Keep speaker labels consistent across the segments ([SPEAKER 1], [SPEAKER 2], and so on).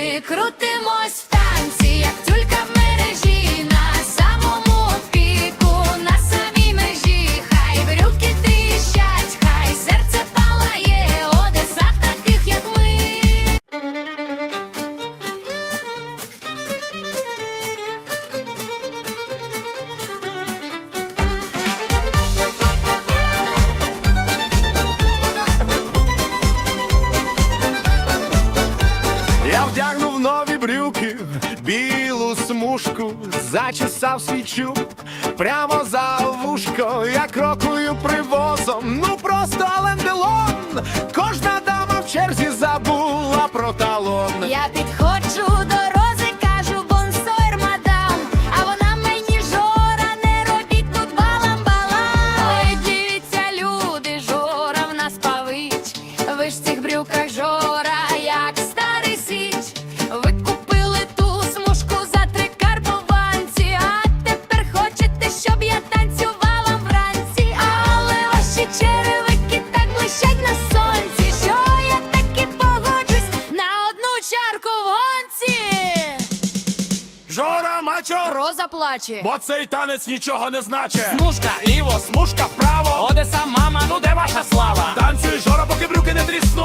[SPEAKER 1] Ми крутимось в танці, як брюки,
[SPEAKER 2] білу смужку, зачесав свічу прямо за вушко, я крокую привозом, ну просто ленделон. Кожна дама в черзі забула про талон.
[SPEAKER 1] Я підходжу до кажу бонсойр, а вона мені жора, не робіть тут балам-балам. Ой, дивіться, люди, жора в нас павич. Ви ж цих брюках жора, гонці.
[SPEAKER 2] Жора мачо,
[SPEAKER 1] Роза плаче.
[SPEAKER 2] бо цей танець нічого не значить.
[SPEAKER 3] Смужка ліво,
[SPEAKER 2] Смужка вправо,
[SPEAKER 3] Одеса, мама, ну де ваша слава?
[SPEAKER 2] танцюй, жора, поки брюки не тріснули.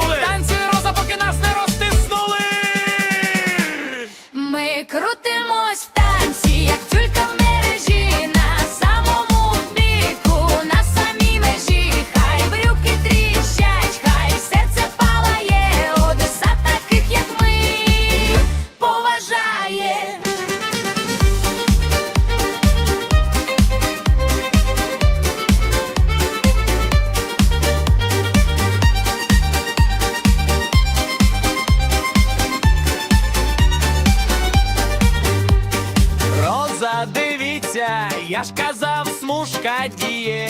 [SPEAKER 3] Дивіться, я ж казав, смужка діє.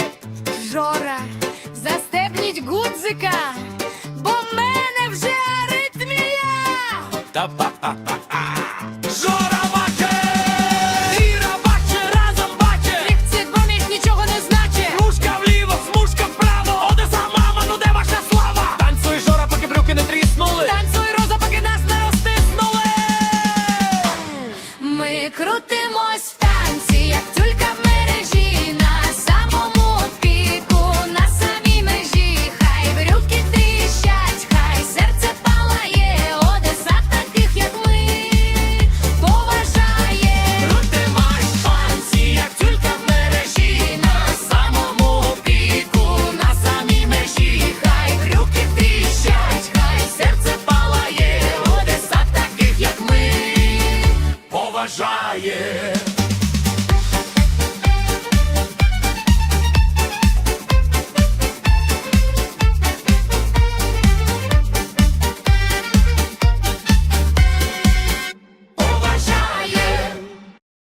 [SPEAKER 1] Жора, застебніть гудзика, палає,